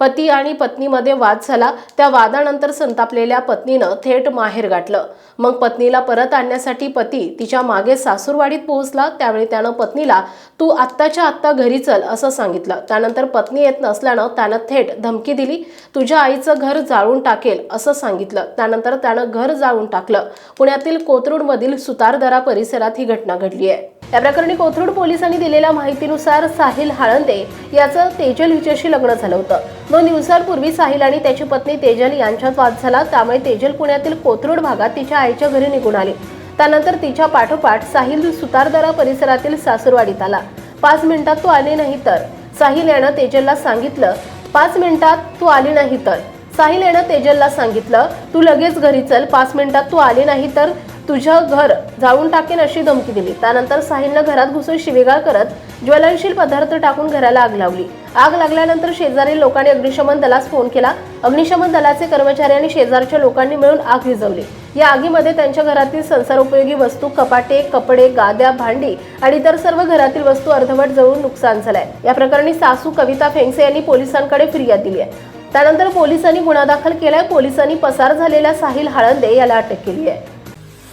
पती आणि पत्नीमध्ये वाद झाला त्या वादानंतर संतापलेल्या पत्नीनं थेट माहेर गाठलं. मग पत्नीला परत आणण्यासाठी पती तिच्यामागे सासूरवाडीत पोहोचला त्यावेळी त्यानं पत्नीला तू आत्ताच्या आत्ता घरी चल असं सांगितलं. त्यानंतर पत्नी येत नसल्यानं त्यानं थेट धमकी दिली तुझ्या आईचं घर जाळून टाकेल असं सांगितलं. त्यानंतर त्यानं घर जाळून टाकलं. पुण्यातील कोथरूडमधील सुतारदरा परिसरात ही घटना घडली आहे या प्रकरणी कोथरूड पोलिसांनी दिलेल्या माहितीनुसार साहिल हाळंदे याचं तेजल हिच्याशी लग्न झालं होतं. दोन दिवसांपूर्वी साहिल आणि त्याची पत्नी तेजल यांच्यात वाद झाला. त्यामुळे तेजल पुण्यातील कोथरूड भागात तिच्या आईच्या घरी निघून आली. त्यानंतर तिच्या पाठोपाठ साहिल सुतारदरा परिसरातील सासूरवाडीत आला. पाच मिनिटात तू आली नाही तर. साहिल यानं तेजलला सांगितलं पाच मिनिटात तू आली नाही तर. साहिल यानं तेजलला सांगितलं तू लगेच घरी चल. पाच मिनिटात तू आली नाही तर तुझं घर जाळून टाकेन अशी धमकी दिली. त्यानंतर साहिलनं घरात घुसून शिवेगाळ करत ज्वलनशील पदार्थ टाकून घराला आग लावली. आग लागल्यानंतर शेजारी लोकांनी अग्निशमन दलास फोन केला. अग्निशमन दलाचे कर्मचारी आणि शेजारच्या लोकांनी मिळून आग विझवली. या आगीमध्ये त्यांच्या घरातील संसारोपयोगी वस्तू कपाटे कपडे गाद्या भांडी आणि इतर सर्व घरातील वस्तू अर्धवट जळून नुकसान झालंय. या प्रकरणी सासू कविता फेंगसे यांनी पोलिसांकडे फिर्याद दिली आहे. त्यानंतर पोलिसांनी गुन्हा दाखल केलाय. पोलिसांनी पसार झालेल्या साहिल हाळंदे याला अटक केली आहे.